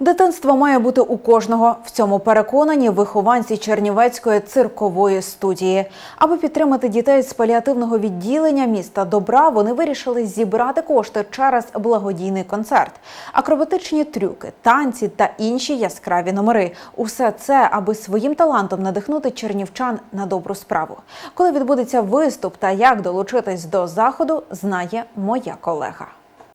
Дитинство має бути у кожного. В цьому переконані вихованці Чернівецької циркової студії. Аби підтримати дітей з паліативного відділення міста Добра, вони вирішили зібрати кошти через благодійний концерт, акробатичні трюки, танці та інші яскраві номери. Усе це, аби своїм талантом надихнути чернівчан на добру справу. Коли відбудеться виступ та як долучитись до заходу, знає моя колега.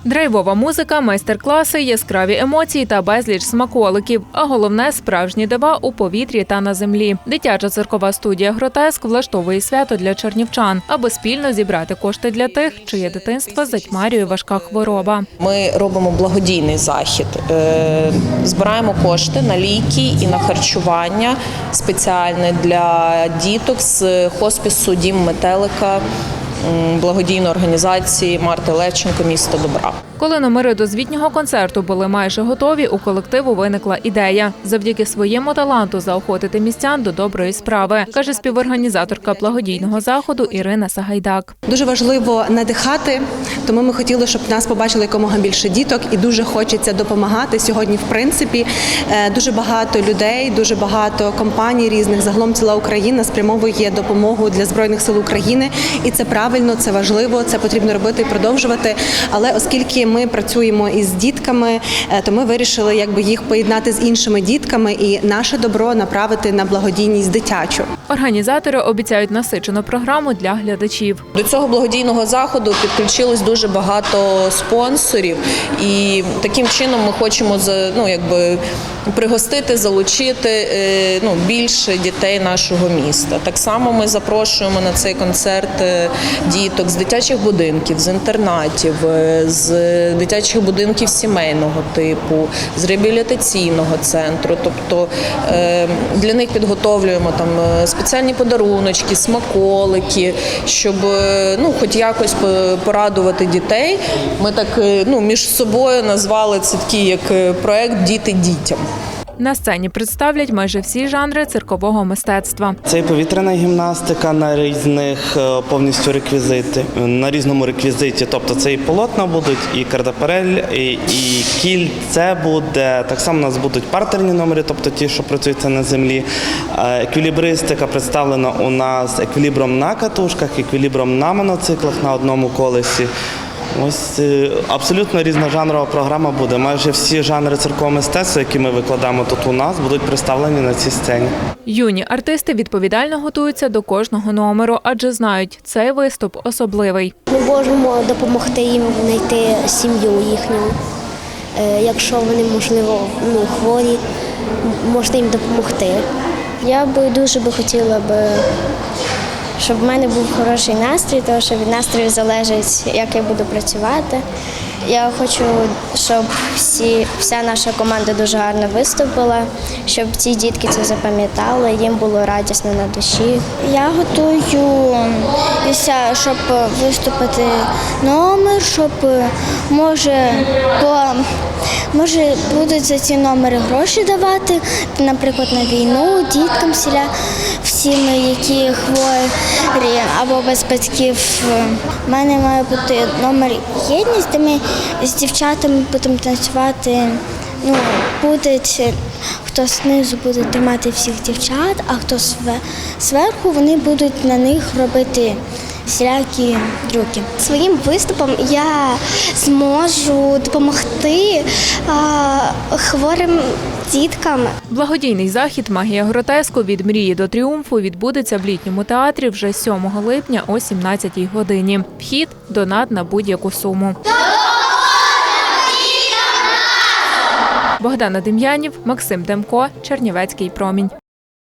Драйвова музика, майстер-класи, яскраві емоції та безліч смаколиків. А головне справжні дива у повітрі та на землі. Дитяча циркова студія Гротеск влаштовує свято для чернівчан, аби спільно зібрати кошти для тих, чиє дитинство затьмарює важка хвороба. Ми робимо благодійний захід, Е, збираємо кошти на ліки і на харчування спеціальне для діток з хоспісу Дім Метелика благодійної організації Марти Левченко місто Добра. Коли номери до звітнього концерту були майже готові, у колективу виникла ідея завдяки своєму таланту заохотити містян до доброї справи, каже співорганізаторка благодійного заходу Ірина Сагайдак. Дуже важливо надихати, тому ми хотіли, щоб нас побачили якомога більше діток, і дуже хочеться допомагати. Сьогодні, в принципі, е, дуже багато людей, дуже багато компаній різних, загалом ціла Україна спрямовує допомогу для збройних сил України, і це правильно, це важливо, це потрібно робити і продовжувати. Але оскільки ми працюємо із дітками, е, то ми вирішили якби їх поєднати з іншими дітками і наше добро направити на благодійність дитячу. Організатори обіцяють насичену програму для глядачів. До цього благодійного заходу підключилось дуже багато спонсорів, і таким чином ми хочемо за- ну, якби, пригостити, залучити е, ну, більше дітей нашого міста. Так само ми запрошуємо на цей концерт е, діток з дитячих будинків, з інтернатів, е, з дитячих будинків сімейного типу, з реабілітаційного центру. Тобто е, для них підготовлюємо там е, спеціальні подаруночки, смаколики, щоб ну, хоч якось по- порадувати дітей. Ми так ну, між собою назвали це такий як проект Діти дітям. На сцені представлять майже всі жанри циркового мистецтва. Це і повітряна гімнастика на різних е, повністю реквізити, на різному реквізиті. Тобто це і полотна будуть, і кардапарель, і, і кільце буде. Так само у нас будуть партерні номери, тобто ті, що працюються на землі. Е, Еквілібристика представлена у нас еквілібром на катушках, еквілібром на моноциклах на одному колесі. Ось е, абсолютно різножанрова програма буде. Майже всі жанри циркового мистецтва, які ми викладаємо тут у нас, будуть представлені на цій сцені. Юні артисти відповідально готуються до кожного номеру, адже знають, цей виступ особливий. Ми можемо допомогти їм знайти сім'ю їхню. Е, Якщо вони, можливо, ну, хворі, можна їм допомогти. Я би дуже би хотіла би, щоб в мене був хороший настрій, тому що від настрою залежить, як я буду працювати. Я хочу, щоб всі, вся наша команда дуже гарно виступила, щоб ці дітки це запам'ятали, їм було радісно на душі. Я готуюся, щоб виступити номер, щоб може, по, може будуть за ці номери гроші давати, наприклад, на війну, діткам всіля, всім, які хворі або без батьків. У мене має бути номер єдність, де ми з дівчатами будемо танцювати. Ну, будуть, хто знизу буде тримати всіх дівчат, а хто зверху, вони будуть на них робити всілякі трюки. Своїм виступом я зможу допомогти а, хворим діткам. Благодійний захід Магія гротеску від мрії до тріумфу відбудеться в літньому театрі вже 7 липня о 17 годині. Вхід донат на будь-яку суму. Богдана Дем'янів, Максим Демко, Чернівецький промінь.